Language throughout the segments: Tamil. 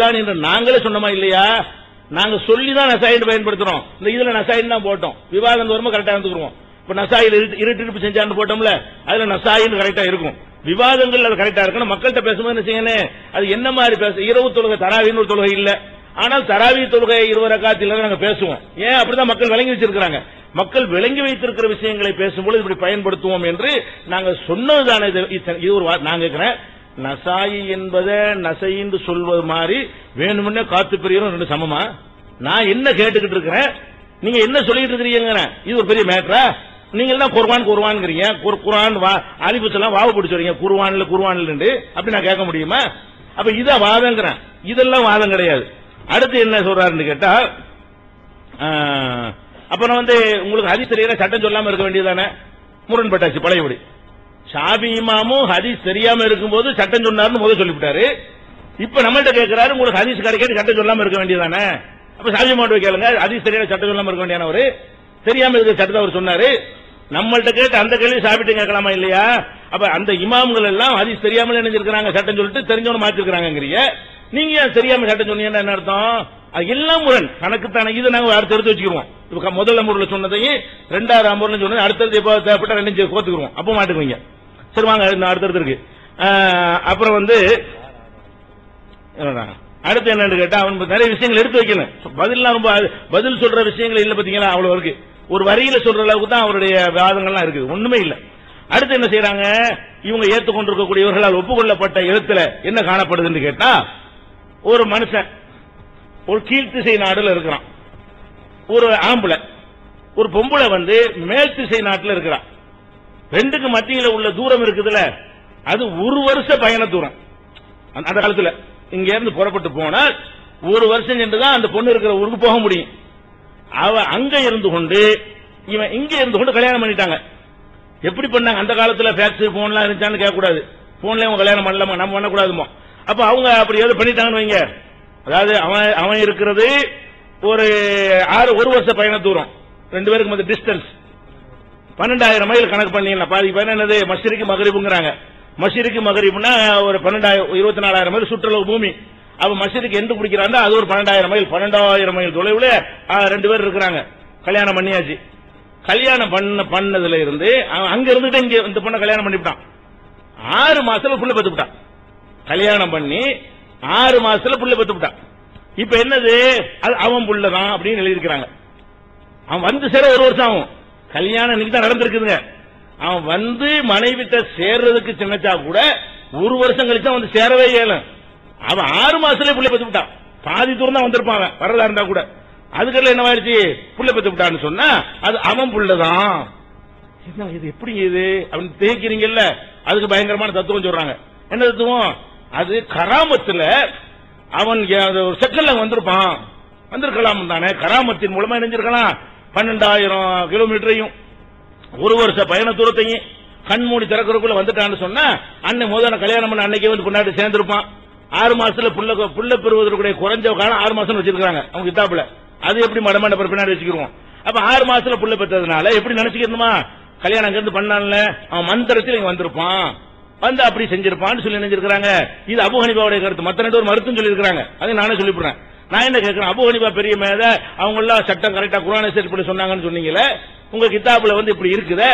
தான் என்று நாங்களே சொன்னோமா இல்லையா? நாங்க சொல்லி தான் நசாயின் பயன்படுத்துறோம். இந்த இதுல நசாயின் தான் போட்டோம். விவாதம் வரும்போது கரெக்டா இருந்துக்குவோம் இப்ப நசாயில் இருட்டிருப்பு செஞ்சான்னு போட்டோம்ல அதுல நசாயின் கரெக்டா இருக்கும். விவாதங்கள் அது கரெக்டா இருக்கணும் மக்கள்கிட்ட பேசும்போது செய்யணும் அது என்ன மாதிரி பேச இரவு தொழுகை தராவின்னு ஒரு தொழுகை இல்ல. ஆனால் தராவி தொழுகை இருவர காத்தில நாங்க பேசுவோம். ஏன் அப்படிதான் மக்கள் விளங்கி வச்சிருக்கிறாங்க? மக்கள் விளங்கி வைத்திருக்கிற விஷயங்களை பேசும்போது இப்படி பயன்படுத்துவோம் என்று நாங்க சொன்னதுதானே இது ஒரு நான் கேட்கிறேன் நசாயி என்பதை நசைன்னு சொல்வது மாதிரி வேணுமுன்னே காத்து பெரியரும் ரெண்டு சமமா? நான் என்ன கேட்டுக்கிட்டு இருக்கிறேன்? நீங்க என்ன சொல்லிட்டு இருக்கிறீங்க இது ஒரு பெரிய மேட்டரா நீங்க எல்லாம் குர்வான் குர்வான்ங்கிறீங்க குர்- குர்ஆன் வா எல்லாம் வாவு பிடிச்சு குர்வான்ல குர்வான்ல அப்படி நான் கேட்க முடியுமா? அப்ப இத வாதங்கிறேன். இதெல்லாம் வாதம் கிடையாது. அடுத்து என்ன சொல்றாருன்னு கேட்டா அப்புறம் வந்து உங்களுக்கு ஹதீஸ் தெரியல சட்டம் சொல்லாம இருக்க வேண்டியதானே முரண்பட்டாச்சு பழையபடி. ஷாபி இமாமும் ஹதீஸ் தெரியாம இருக்கும்போது சட்டம் சொன்னார்னு முதல் சொல்லிவிட்டாரு. இப்ப நம்மள்ட்ட கேட்கிறாரு உங்களுக்கு ஹதீஸ் கிடைக்காது சட்டம் சொல்லாம இருக்க வேண்டியதானே அப்ப ஷாபி மாட்டு கேளுங்க ஹதீஸ் தெரியாத சட்டம் சொல்லாம இருக்க வேண்டியானவரு தெரியாம இருக்கிற சட்டத்தை அவர் சொன்னாரு. நம்மள்ட்ட கேட்டு அந்த கேள்வி சாப்பிட்டு கேட்கலாமா இல்லையா? அப்ப அந்த இமாம்கள் எல்லாம் ஹதீஸ் தெரியாமல் நினைஞ்சிருக்கிறாங்க சட்டம் சொல்லிட்டு தெரிஞ்சவனு மாத்திருக்காங்க நீங்க ஏன் தெரியாம சட்டம் சொன்னீங்கன்னா என்ன அர்த்தம்? அது எல்லாம் முரண். கணக்குத்தான இதை நாங்க அடுத்து எடுத்து வச்சுக்கிறோம் இப்ப முதல் அமர்வுல சொன்னதையும் ரெண்டாவது அமர்வுல சொன்னது அடுத்தது எப்போ தேவைப்பட்ட ரெண்டு கோத்துக்குவோம் அப்போ மாட்டுக்குவீங்க. சரி வாங்க அடுத்தடுத்து இருக்கு. அப்புறம் வந்து அடுத்து என்னன்னு கேட்டா அவன் நிறைய விஷயங்கள் எடுத்து வைக்கணும். பதில்லாம் ரொம்ப அது- பதில் சொல்ற விஷயங்கள் இல்ல பாத்தீங்களா? அவ்வளவு இருக்கு. ஒரு வரியில சொல்ற அளவுக்கு தான் அவருடைய வாதங்கள்லாம் இருக்குது. ஒண்ணுமே இல்ல. அடுத்து என்ன செய்யறாங்க இவங்க ஏத்துக்கொண்டிருக்கக்கூடியவர்களால் ஒப்புக்கொள்ளப்பட்ட எழுத்துல என்ன காணப்படுதுன்னு கேட்டா ஒரு மனுஷன் ஒரு கீழ்த்திசை நாடுல இருக்கிறான். ஒரு ஆம்பளை. ஒரு பொம்பளை வந்து மேல் திசை நாட்டில் இருக்கிறான். ரெண்டுக்கு மத்தியில் உள்ள தூரம் இருக்குதுல அது ஒரு வருஷ பயண தூரம். அந்த அந்த காலத்துல. இங்க இருந்து புறப்பட்டு போனால் ஒரு வருஷம் சென்றுதான் அந்த பொண்ணு இருக்கிற ஊருக்கு போக முடியும். அவ அங்க இருந்து கொண்டு இவன் இங்க இருந்து கொண்டு கல்யாணம் பண்ணிட்டாங்க. எப்படி பண்ணாங்க? அந்த காலத்துல ஃபேக்ஸ் போன்லாம் இருந்துச்சான்னு கேட்கக்கூடாது. போன்ல அவங்க கல்யாணம் பண்ணலாமா? நம்ம பண்ணக்கூடாதுமோ? அப்ப அவங்க அப்படி ஏதோ பண்ணிட்டாங்கன்னு வைங்க. அதாவது அவன் அவன் இருக்கிறது ஒரு ஆறு ஒரு வருஷ பயண தூரம். ரெண்டு பேருக்கு மத்திய டிஸ்டன்ஸ் பன்னெண்டாயிரம் மைல் கணக்கு பண்ணீங்களா பாதி பேர் என்னது மஷிரிக்கு மகரிபுங்கிறாங்க. மஷிரிக்கு மகரிபுனா ஒரு பன்னெண்டாயிரம் இருபத்தி நாலாயிரம் மைல் சுற்றுலா பூமி. அவ மஷிரிக்கு எந்த பிடிக்கிறாங்க அது ஒரு பன்னெண்டாயிரம் மைல் பன்னெண்டாயிரம் மைல் தொலைவுல ரெண்டு பேர் இருக்கிறாங்க. கல்யாணம் பண்ணியாச்சு. கல்யாணம் பண்ண பண்ணதுல இருந்து அவன் அங்க இருந்துட்டு இங்க இந்த பொண்ணை கல்யாணம் பண்ணிவிட்டான். ஆறு மாசத்துல புள்ள பெத்துவிட்டான். கல்யாணம் பண்ணி ஆறு மாசத்துல புள்ள பெத்துவிட்டான். இப்ப என்னது? அது அவன் புள்ளதான் அப்படின்னு எழுதியிருக்கிறாங்க. அவன் வந்து சேர ஒரு வருஷம் ஆகும். கல்யாணம் இன்னைக்கு தான் நடந்திருக்குதுங்க. அவன் வந்து மனைவிட்ட சேர்றதுக்கு சின்னச்சா கூட ஒரு வருஷம் கழிச்சா வந்து சேரவே இயலும் அவன் ஆறு மாசத்துல பிள்ளை பெத்து விட்டான். பாதி தூரம் தான் வந்திருப்பான் வரதா இருந்தா கூட. அதுக்கெல்லாம் என்ன ஆயிடுச்சு? புள்ள பெத்து விட்டான்னு சொன்னா அது அவன் புள்ளதான். என்ன இது? எப்படி இது? அப்படின்னு தேய்க்கிறீங்கல்ல? அதுக்கு பயங்கரமான தத்துவம் சொல்றாங்க. என்ன தத்துவம்? அது கராமத்துல அவன் அது ஒரு செகண்ட்ல வந்திருப்பான். வந்திருக்கலாம் தானே. கராமத்தின் மூலமா இணைஞ்சிருக்கலாம். பன்னெண்டாயிரம் கிலோமீட்டரையும் ஒரு வருஷ பயண தூரத்தையும் கண்மூடி திறக்கிறதுக்குள்ள வந்துட்டான்னு சொன்னா அன்னை முதல்ல கல்யாணம் பண்ண அன்னைக்கே வந்து கொண்டாடி சேர்ந்திருப்பான். ஆறு மாசத்துல புள்ள புள்ள பெறுவதற்குடைய குறைஞ்ச காலம் ஆறு மாசம் வச்சிருக்காங்க அவங்க கிட்டாப்புல அது எப்படி மடமண்ட பின்னாடி வச்சுக்கிறோம் அப்ப ஆறு மாசத்துல புள்ள பெற்றதுனால எப்படி நினைச்சுக்கணுமா கல்யாணம் இருந்து பண்ணான்ல அவன் மந்திரத்தில் இங்க வந்திருப்பான். வந்து அப்படி செஞ்சிருப்பான்னு சொல்லி நினைச்சிருக்காங்க இது அபுஹனிபாவுடைய கருத்து. மத்த ரெண்டு ஒரு மருத்துவம் சொல்லியிருக்காங்க அதை நானே சொல்லிவிடுறேன். நான் என்ன கேட்கிறேன்? அபு ஹனிபா பெரிய மேத. அவங்க எல்லாம் சட்டம் கரெக்டா குரானை சரி பண்ணி சொன்னாங்கன்னு சொன்னீங்களே? உங்க கிதாபுல வந்து இப்படி இருக்குதே?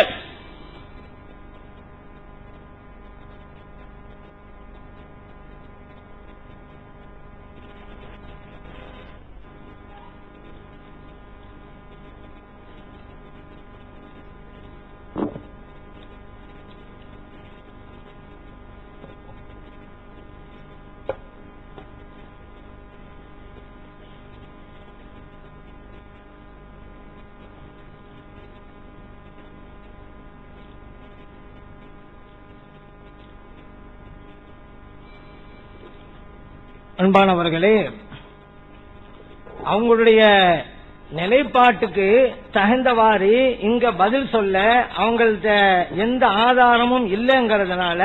அன்பானவர்களே அவங்களுடைய நிலைப்பாட்டுக்கு தகுந்தவாறு இங்க பதில் சொல்ல அவங்கள்ட்ட எந்த ஆதாரமும் இல்லைங்கிறதுனால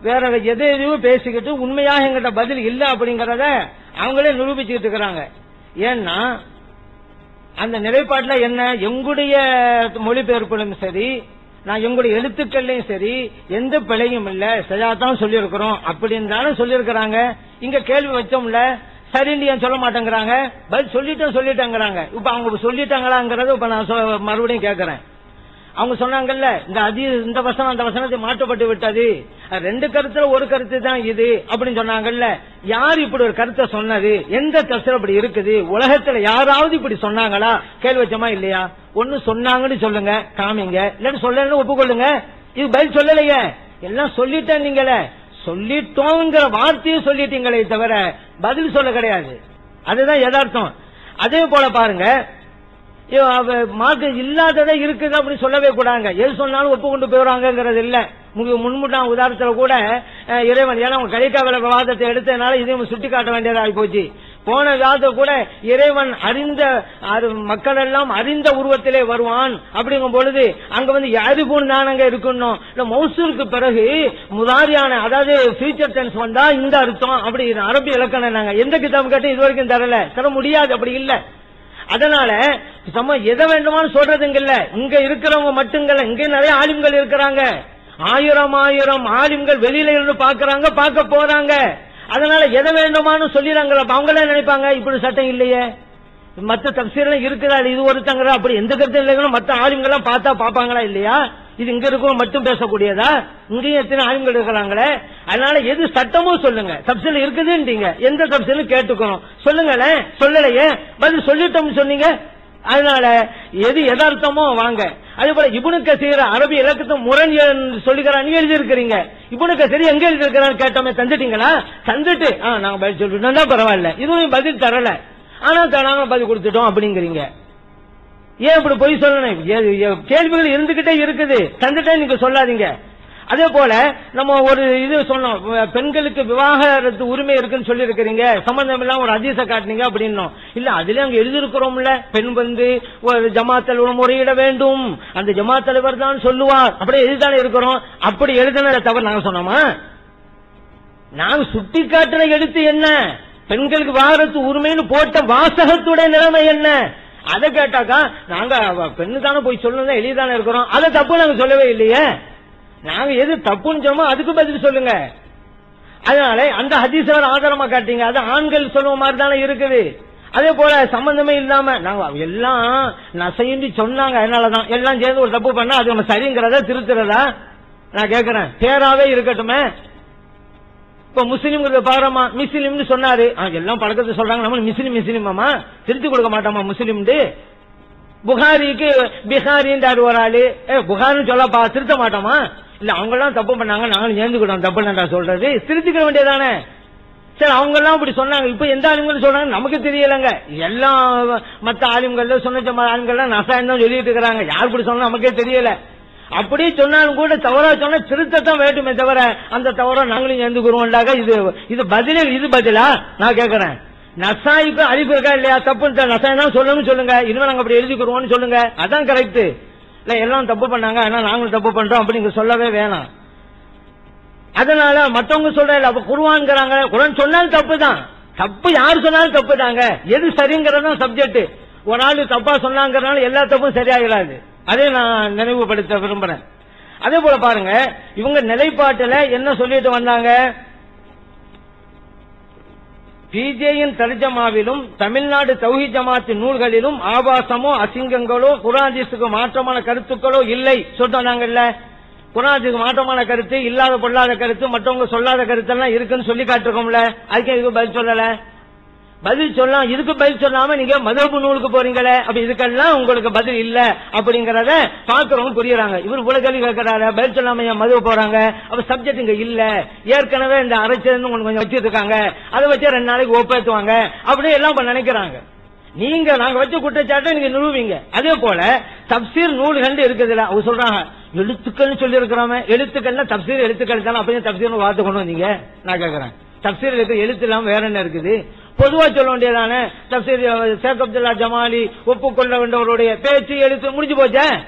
வேற எதை எதையோ பேசிக்கிட்டு உண்மையாக எங்கிட்ட பதில் இல்லை அப்படிங்கறத அவங்களே நிரூபிச்சுக்கிட்டு இருக்கிறாங்க. ஏன்னா அந்த நிலைப்பாட்டில் என்ன? எங்களுடைய மொழிபெயர்ப்பிலும் சரி நான் எங்களுடைய எழுத்துக்கள்லயும் சரி எந்த பிழையும் இல்ல. சரியாதான் சொல்லியிருக்கிறோம். அப்படி இருந்தாலும் சொல்லியிருக்கிறாங்க. இங்க கேள்வி வச்சோம்ல சரின்னு ஏன் சொல்ல மாட்டேங்கிறாங்க? பதில் சொல்லிட்டோம் சொல்லிட்டேங்கிறாங்க. இப்ப அவங்க சொல்லிட்டாங்களாங்கிறத இப்ப நான் சொ- மறுபடியும் கேட்கறேன் அவங்க சொன்னாங்கல்ல இந்த அதி இந்த வசனம் அந்த வசனத்தை மாற்றப்பட்டு விட்டது. ரெண்டு கருத்துல ஒரு கருத்து தான் இது அப்படின்னு சொன்னாங்கல்ல. யார் இப்படி ஒரு கருத்தை சொன்னது? எந்த தப்சீர் அப்படி இருக்குது? உலகத்துல யாராவது இப்படி சொன்னாங்களா? கேள்வி வச்சமா இல்லையா? ஒன்னு சொன்னாங்கன்னு சொல்லுங்க காமிங்க. இல்லன்னு சொல்லலன்னு ஒப்புக்கொள்ளுங்க. இது பதில் சொல்லலையே. எல்லாம் சொல்லிட்டேன் நீங்களே. சொல்லிட்டோங்கிற வார்த்தையை சொல்லிட்டீங்களே தவிர பதில் சொல்ல கிடையாது. அதுதான் யதார்த்தம். அதே போல பாருங்க மார்க்கம் இல்லாததை இருக்குது அப்படின்னு சொல்லவே கூடாங்க எது சொன்னாலும் ஒப்புக்கொண்டு போயிடுறாங்கிறது இல்ல. முன்முட்டான் உதாரணத்துல கூட இறைவன் ஏன்னா அவங்க கலிக்காவில விவாதத்தை எடுத்ததுனால இதையும் சுட்டி காட்ட வேண்டியதாகி போச்சு. போன விவாதத்தை கூட இறைவன் அறிந்த அரு- மக்கள் எல்லாம் அறிந்த உருவத்திலே வருவான் அப்படிங்கும் பொழுது அங்க வந்து யாருக்கும் நானங்க இருக்கணும்? இல்ல மௌசூருக்கு பிறகு முதாரியான அதாவது ஃபியூச்சர் டென்ஸ் வந்தா இந்த அர்த்தம் அப்படி அரபி இலக்கணம் நாங்க எந்த கிதாபு கேட்டு இது வரைக்கும் தரல. தர முடியாது அப்படி இல்லை. அதனால சம எதை வேண்டுமானு சொல்றதுங்கல்ல. இங்க இருக்கிறவங்க மட்டுங்கல்ல இங்க நிறைய ஆலிம்கள் இருக்கிறாங்க. ஆயிரம் ஆயிரம் ஆலிம்கள் வெளியில இருந்து பாக்குறாங்க பார்க்க போறாங்க. அதனால எதை வேண்டுமானு சொல்லிடுறாங்க அவங்களே நினைப்பாங்க? இப்படி சட்டம் இல்லையே. மத்த தப்சீரெல்லாம் இருக்குதா? இது ஒருத்தங்கிற அப்படி எந்த கருத்து இல்லைங்களும் மத்த ஆளுங்கெல்லாம் பார்த்தா பாப்பாங்களா இல்லையா? இது இங்க இருக்கவங்க மட்டும் பேசக்கூடியதா? இங்கேயும் எத்தனை ஆளுங்கள் இருக்கிறாங்களே? அதனால எது சட்டமும் சொல்லுங்க. தப்சீல் இருக்குதுன்றீங்க. எந்த தப்சீலும் கேட்டுக்கணும். சொல்லுங்களேன் சொல்லலையே? பதில் சொல்லிட்டோம்னு சொன்னீங்க? அதனால எது எதார்த்தமோ வாங்க. அதே போல இபுனு கசீர் அரபி இலக்கத்தை முரண் சொல்லிக்கிறான் எழுதி இருக்கிறீங்க இபுனு கசீர் எங்க எழுதி கேட்டோமே தந்துட்டீங்களா? தந்துட்டு. ஆ, நாங்க பதில் சொல்லிட்டோம் தான் பரவாயில்ல. இதுவும் பதில் தரல. ஆனா நாங்க பதில் கொடுத்துட்டோம் அப்படிங்கிறீங்க. ஏன் இப்படி பொய் சொல்லணும்? ஏ- கேள்விகள் இருந்துகிட்டே இருக்குது. தந்துட்டே நீங்க சொல்லாதீங்க. அதே போல நம்ம ஒரு இது சொன்னோம். பெண்களுக்கு விவாகரத்து உரிமை இருக்குன்னு சொல்லி இருக்கிறீங்க சம்பந்தம் இல்லாம ஒரு அதிச காட்டுனீங்க அப்படின்னோம். இல்ல அதுல அங்க எழுதியிருக்கிறோம்ல. பெண் வந்து ஒரு ஜமாத்தல் முறையிட வேண்டும். அந்த ஜமாத் தலைவர் தான் சொல்லுவார். அப்படியே எழுதிதானே இருக்கிறோம். அப்படி எழுதின தவிர நாங்க சொன்னோமா? நாங்க சுட்டி காட்டுற எழுத்து என்ன? பெண்களுக்கு விவாகரத்து உரிமைன்னு போட்ட வாசகத்துடைய நிலைமை என்ன? அதை கேட்டாக்கா நாங்க பெண்ணு தானே போய் சொல்லணும் எழுதிதானே இருக்கிறோம். அதை தப்பு நாங்க சொல்லவே இல்லையே. நாங்க எது தப்புன்னு சொன்னோமோ அதுக்கு பதில் சொல்லுங்க. அதனால அந்த ஹதீசவர் ஆதாரமா காட்டீங்க அது ஆண்கள் சொல்லுவ மாதிரி தானே இருக்குது. அதே போல சம்பந்தமே இல்லாம நாங்க எல்லாம் நசைன்னு சொன்னாங்க. அதனாலதான் எல்லாம் சேர்ந்து ஒரு தப்பு பண்ணா அது நம்ம சரிங்கிறதா திருத்துறதா? நான் கேக்குறேன். பேராவே இருக்கட்டுமே. இப்ப முஸ்லீம்ங்கிறத பாருமா முஸ்லீம்னு சொன்னாரு. எல்லாம் பழக்கத்தை சொல்றாங்க. நம்ம முஸ்லீம் முஸ்லீமாமா திருத்தி கொடுக்க மாட்டோமா முஸ்லீம்னு புகாரிக்கு பிகாரின்றாரு ஒரு ஆளு. ஏ புகாரின்னு சொல்லப்பா திருத்த மாட்டோமா இல்ல அவங்க எல்லாம் தப்பு பண்ணாங்க. நாங்களும் ஏந்துக்கிட்டோம். தப்பு என்னடா சொல்றது. திருத்திக்க வேண்டியதானே சரி அவங்க எல்லாம் இப்படி சொன்னாங்க. இப்ப எந்த ஆளுங்கன்னு சொல்றாங்க? நமக்கு தெரியலங்க. எல்லாம் மத்த ஆளுங்கள்ல சொன்ன ஆளுங்கள்லாம் நசாயம் தான் சொல்லிட்டு இருக்கிறாங்க. யார் இப்படி சொன்னா நமக்கே தெரியல. அப்படி சொன்னாலும் கூட தவறா சொன்னா திருத்தத்தான் வேட்டுமே தவிர அந்த தவறா நாங்களும் சேர்ந்துக்கிறோம்டாக இது இது பதிலே இது பதிலா? நான் கேட்கறேன் நசாய்க்கு அழிப்பு இருக்கா இல்லையா? தப்பு நசாயம் தான் சொல்லணும்னு சொல்லுங்க. இனிமே நாங்க அப்படி எழுதிக்கிறோம்னு சொல்லுங்க. அதான் கரெக்ட் இல்ல எல்லாம் தப்பு பண்ணாங்க. ஆனா நாங்களும் தப்பு பண்றோம் அப்படிங்க சொல்லவே வேணாம். அதனால மத்தவங்க சொல்ற அப்ப குருவான்ங்கிறாங்க குரான் சொன்னாலும் தப்பு தான் தப்பு யார் சொன்னாலும் தப்பு தாங்க எது சரிங்கிறது சப்ஜெக்ட் ஒரு ஆள் தப்பா சொன்னாங்கிறனால எல்லா தப்பும் சரியாகிறாது அதை நான் நினைவுபடுத்த விரும்புறேன். அதே போல பாருங்க இவங்க நிலைப்பாட்டில் என்ன சொல்லிட்டு வந்தாங்க? பிஜேயின் தர்ஜமாவிலும் தமிழ்நாடு தௌஹி ஜமாத்து நூல்களிலும் ஆபாசமோ அசிங்கங்களோ குராஜிஸுக்கு மாற்றமான கருத்துக்களோ இல்லை. சொன்னாங்கல்ல குராஜிக்கு மாற்றமான கருத்து இல்லாத பொல்லாத கருத்து மற்றவங்க சொல்லாத கருத்தெல்லாம் இருக்குன்னு சொல்லி காட்டிருக்கோம்ல? அதுக்கு இதுக்கு பதில் சொல்லல? பதில் சொல்லலாம் இதுக்கு பதில் சொல்லாம நீங்க மதப்பு நூலுக்கு போறீங்களே அப்ப இதுக்கெல்லாம் உங்களுக்கு பதில் இல்ல அப்படிங்கறத பாக்குறவங்க புரியுறாங்க. இவர் இவ்வளவு கேள்வி கேட்கிறாரு பதில் சொல்லாம ஏன் மதுவை போறாங்க அப்ப சப்ஜெக்ட் இங்க இல்ல. ஏற்கனவே இந்த அரைச்சது உங்களுக்கு கொஞ்சம் இருக்காங்க. அதை வச்சு ரெண்டு நாளைக்கு ஒப்பேத்துவாங்க. அப்படி எல்லாம் நினைக்கிறாங்க. நீங்க நாங்க வச்ச குற்றச்சாட்டை நீங்க நிறுவீங்க அதே போல தப்சீர் நூல்கள் இருக்குதுல அவங்க சொல்றாங்க எழுத்துக்கள்னு சொல்லி இருக்கிறோமே எழுத்துக்கள்னா தப்சீர் எழுத்துக்கள் தானே அப்படின்னு தப்சீர் வார்த்தை கொண்டு வந்தீங்க? நான் கேட்கறேன். தப்சீர் இருக்கு எழுத்து இல்லாம வேற என்ன இருக்குது? பொதுவா சொல்ல வேண்டியதானே தப்சீர் ஷேக் அப்துல்லா ஜமாலி ஒப்புக்கொள்ள வேண்டவருடைய பேச்சு எழுத்து முடிஞ்சு போச்சே?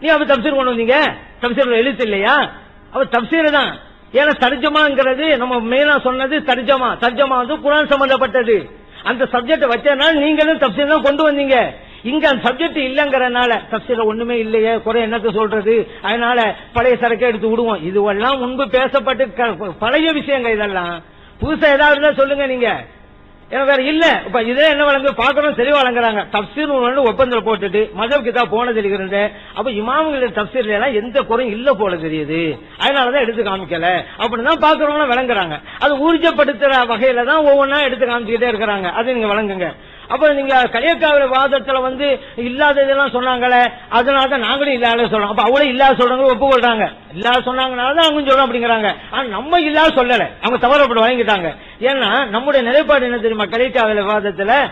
நீ அப்ப தப்சீர் கொண்டு வந்தீங்க? தப்சீர் எழுத்து இல்லையா? அப்ப தப்சீர் தான். ஏன்னா தர்ஜமாங்கிறது நம்ம மெயினா சொன்னது தர்ஜமா. தர்ஜமா வந்து குரான் சம்பந்தப்பட்டது. அந்த சப்ஜெக்ட் வச்சனால நீங்களும் தப்சீர் தான் கொண்டு வந்தீங்க. இங்க அந்த சப்ஜெக்ட் இல்லங்கிறனால தப்சீர ஒண்ணுமே இல்லையே. குறை என்னத்த சொல்றது? அதனால பழைய சரக்கை எடுத்து விடுவோம். இதுவெல்லாம் முன்பு பேசப்பட்டு க- பழைய விஷயங்கள் இதெல்லாம். புதுசா ஏதாவது இருந்தா சொல்லுங்க நீங்க. ஏன்னா வேற இல்ல. இப்ப இதே என்ன வழங்கு? பாக்கணும் தெளிவா வழங்குறாங்க. தப்சீர் ஒப்பந்தம் போட்டுட்டு மதம் கிதா போனது இருக்கிறது. அப்ப இமாமுகளுடைய தப்சீர்ல எல்லாம் எந்த குறையும் இல்ல போல தெரியுது. அதனாலதான் எடுத்து காமிக்கல. அப்படின்னு தான் பாக்குறவங்க விளங்குறாங்க. அது ஊர்ஜப்படுத்துற வகையில தான் ஒவ்வொன்றா எடுத்து காமிச்சுக்கிட்டே இருக்கிறாங்க. அது நீங்க வழங்குங்க. அப்புறம் நீங்க கலியக்காவில வாதத்துல வந்து இல்லாததெல்லாம் சொன்னாங்களே அதனால தான் நாங்களும் இல்லாத சொல்றோம். அப்ப அவங்களே இல்லாத சொல்றவங்க ஒப்புக்கொள்றாங்க இல்லாத சொன்னாங்கனாலதான் அவங்க சொல்றோம் அப்படிங்கிறாங்க. ஆனா நம்ம இல்லாத சொல்லல. அவங்க தவறப்பட்டு வாங்கிட்டாங்க. ஏன்னா நம்முடைய நிலைப்பாடு என்ன தெரியுமா? கலியக்காவில வாதத்துல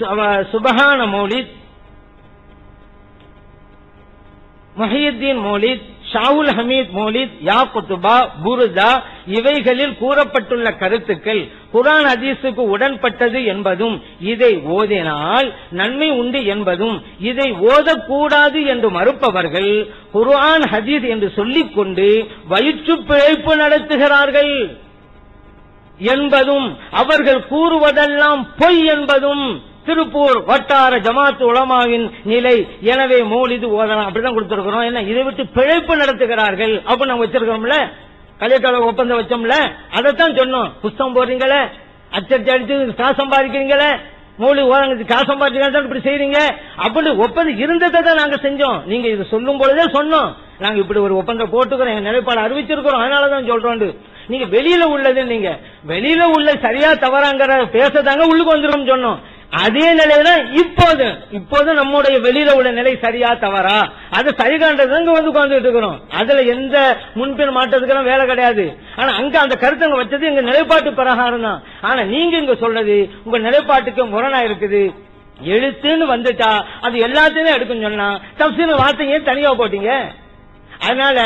சு- சுபஹான மௌலித் மஹியுத்தீன் மௌலித் ஷாவுல் ஹமீத் மோலித் யா குத்துபா புருதா இவைகளில் கூறப்பட்டுள்ள கருத்துக்கள் குரான் ஹதீஸுக்கு உடன்பட்டது என்பதும் இதை ஓதினால் நன்மை உண்டு என்பதும் இதை ஓதக்கூடாது என்று மறுப்பவர்கள் குரான் ஹதீஸ் என்று சொல்லிக் கொண்டு வயிற்று பிழைப்பு நடத்துகிறார்கள் என்பதும் அவர்கள் கூறுவதெல்லாம் பொய் என்பதும் திருப்பூர் வட்டார ஜமாத் உலமாவின் நிலை எனவே மௌலிது ஓதலாம் அப்படிதான் கொடுத்திருக்கிறோம். என்ன? இதை விட்டு பிழைப்பு நடத்துகிறார்கள் அப்படின்னு நம்ம வச்சிருக்கோம்ல கலியக்கால ஒப்பந்தம் வச்சோம்ல? அதைத்தான் சொன்னோம். புஸ்தகம் போடுறீங்களே? அச்சடிச்சு அடிச்சு காசு சம்பாதிக்கிறீங்களே? மூலி ஓரங்க காசு சம்பாதிக்கிறீங்க இப்படி செய்யறீங்க அப்படி ஒப்பந்தம் இருந்ததை தான் நாங்க செஞ்சோம். நீங்க இது சொல்லும் பொழுதே சொன்னோம். நாங்க இப்படி ஒரு ஒப்பந்தம் போட்டுக்கிறோம். என் நிலைப்பாடு அறிவிச்சிருக்கிறோம். அதனாலதான் சொல்றோம் நீங்க வெளியில உள்ளது நீங்க வெளியில உள்ள சரியா தவறாங்கிற பேசதாங்க உள்ளுக்கு வந்துரும் சொன்னோம். அதே நிலையில இப்போது இப்போது நம்முடைய வெளியில உள்ள நிலை சரியா தவறா? அது சரி காண்றது அங்க வந்து உட்கார்ந்துட்டு இருக்கிறோம். அதுல எந்த முன்பின் மாற்றத்துக்கெல்லாம் வேலை கிடையாது. ஆனா அங்க அந்த கருத்தங்க வச்சது எங்க நிலைப்பாட்டு பிரகாரம் தான். ஆனா நீங்க இங்க சொல்றது உங்க நிலைப்பாட்டுக்கு முரணா இருக்குது. எழுத்துன்னு வந்துட்டா அது எல்லாத்தையுமே எடுக்கும் சொன்னா தப்சீல் வார்த்தையே தனியா போட்டீங்க. அதனால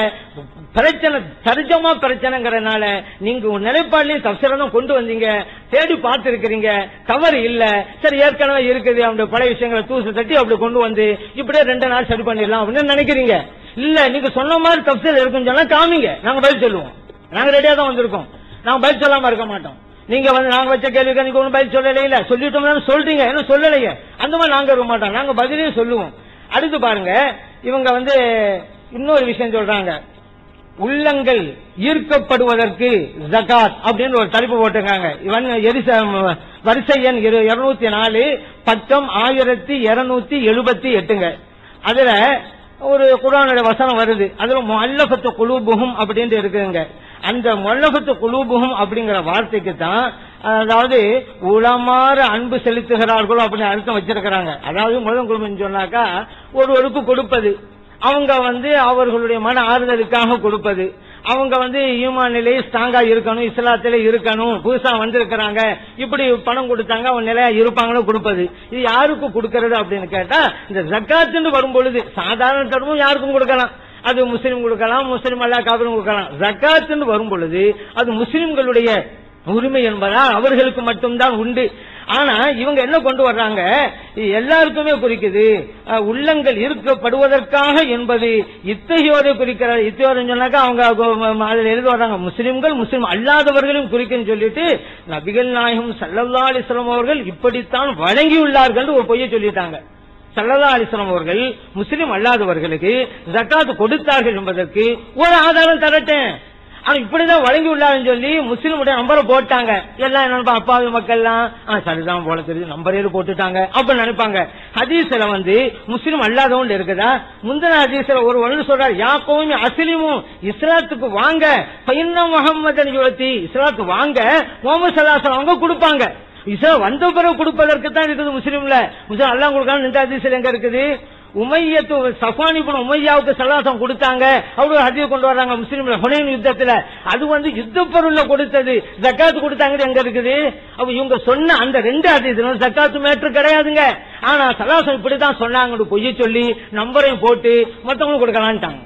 பிரச்சனை சரிஜமா பிரச்சனைங்கிறனால நீங்க உங்க நிலைப்பாடுலயும் தப்சீரை தான் கொண்டு வந்தீங்க. தேடி பார்த்து இருக்கிறீங்க தவறு இல்ல. சரி ஏற்கனவே இருக்குது. அவங்க பழைய விஷயங்களை தூசு தட்டி அப்படி கொண்டு வந்து இப்படியே ரெண்டு நாள் சரி பண்ணிடலாம் அப்படின்னு நினைக்கிறீங்க. இல்ல நீங்க சொன்ன மாதிரி தப்சீல் இருக்குன்னு சொன்னா காமிங்க. நாங்க பதில் சொல்லுவோம். நாங்க ரெடியா தான் வந்திருக்கோம். நாங்க பதில் சொல்லாம இருக்க மாட்டோம். நீங்க வந்து நாங்க வச்ச கேள்விக்கு நீங்க ஒன்றும் பதில் சொல்லலை இல்ல சொல்லிட்டோம்னா சொல்றீங்க. என்ன சொல்லலையே? அந்த மாதிரி நாங்க இருக்க மாட்டோம். நாங்க பதிலையும் சொல்லுவோம். அடுத்து பாருங்க இவங்க வந்து இன்னொரு விஷயம் சொல்றாங்க. உள்ளங்கள் ஈர்க்கப்படுவதற்கு ஜகாத் அப்படின்னு ஒரு தலைப்பு போட்டிருக்காங்க. இவன் எரிச வரிசை எண் இருநூத்தி நாலு பக்கம் ஆயிரத்தி இருநூத்தி எழுபத்தி எட்டுங்க. அதுல ஒரு குரானுடைய வசனம் வருது. அதுல மல்லபத்து குலூபுகும் அப்படின்ட்டு இருக்குங்க அந்த மல்லபத்து குலூபுகும் அப்படிங்கிற வார்த்தைக்கு தான் அதாவது உளமாற அன்பு செலுத்துகிறார்களோ அப்படின்னு அர்த்தம் வச்சிருக்கிறாங்க. அதாவது முதல் குழுமம் சொன்னாக்கா ஒருவருக்கு கொடுப்பது. அவங்க வந்து அவர்களுடைய மன ஆறுதலுக்காக கொடுப்பது. அவங்க வந்து ஈமான் நிலையை ஸ்ட்ராங்கா இருக்கணும் இஸ்லாத்தில இருக்கணும் புதுசா வந்திருக்கிறாங்க இப்படி பணம் கொடுத்தாங்க அவங்க நிலையா இருப்பாங்கன்னு கொடுப்பது. இது யாருக்கு கொடுக்கறது அப்படின்னு கேட்டா இந்த ஜக்காத்துன்னு வரும் பொழுது சாதாரண தடமும் யாருக்கும் கொடுக்கலாம். அது முஸ்லீம் கொடுக்கலாம் முஸ்லீம் அல்லா காபிரும் கொடுக்கலாம். ஜக்காத்துன்னு வரும் பொழுது அது முஸ்லீம்களுடைய உரிமை என்பதால் அவர்களுக்கு மட்டும்தான் உண்டு. ஆனா இவங்க என்ன கொண்டு வர்றாங்க? எல்லாருக்குமே குறிக்குது. உள்ளங்கள் இருக்கப்படுவதற்காக என்பது இத்தகையோரை குறிக்கிறார். இத்தகையோரை சொன்னாக்கா அவங்க அதில் எழுதி வர்றாங்க. முஸ்லிம்கள் முஸ்லிம் அல்லாதவர்களும் குறிக்குன்னு சொல்லிட்டு நபிகள் நாயகம் சல்லல்லா அலிஸ்லாம் அவர்கள் இப்படித்தான் வழங்கியுள்ளார்கள் ஒரு பொய்யை சொல்லிட்டாங்க. சல்லதா அலிஸ்லாம் அவர்கள் முஸ்லிம் அல்லாதவர்களுக்கு ஜக்காத் கொடுத்தார்கள் என்பதற்கு ஒரு ஆதாரம் தரட்டேன். ஆனா இப்படிதான் வழங்கி உள்ளாருன்னு சொல்லி முஸ்லீமுடைய நம்பரை போட்டாங்க. எல்லாம் என்ன அப்பாவி மக்கள்லாம்? எல்லாம் சரிதான் போல தெரியுது. நம்பரே போட்டுட்டாங்க. அப்படின்னு நினைப்பாங்க. ஹதீஸ்ல வந்து முஸ்லீம் அல்லாதவன் இருக்குதா? முந்தின ஹதீஸ்ல ஒரு ஒன்று சொல்றாரு யாக்கோவும் அசிலிமும் இஸ்லாத்துக்கு வாங்க. பையன் முகமதன் யுவத்தி இஸ்லாத்துக்கு வாங்க. முகமது சலாசன் அவங்க கொடுப்பாங்க. இஸ்லாம் வந்த பிறகு கொடுப்பதற்கு தான் இருக்குது முஸ்லீம்ல. முஸ்லீம் அல்லாஹ் கொடுக்காம இந்த ஹதீஸ்ல எங்க இருக்குது? உமையத்து சஃபானி புன உமையாவுக்கு சலாசம் கொடுத்தாங்க. அவரு ஹதிய கொண்டு வர்றாங்க முஸ்லீம்ல ஹுனைன் யுத்தத்துல. அது வந்து யுத்த பொருள்ல கொடுத்தது. ஜக்காத்து கொடுத்தாங்க எங்க இருக்குது? அப்ப இவங்க சொன்ன அந்த ரெண்டு ஹதீஸ்ல ஜக்காத்து மேட்ரு கிடையாதுங்க. ஆனா சலாசம் இப்படிதான் சொன்னாங்க பொய்ய சொல்லி நம்பரையும் போட்டு மத்தவங்களுக்கு கொடுக்கலான்ட்டாங்க.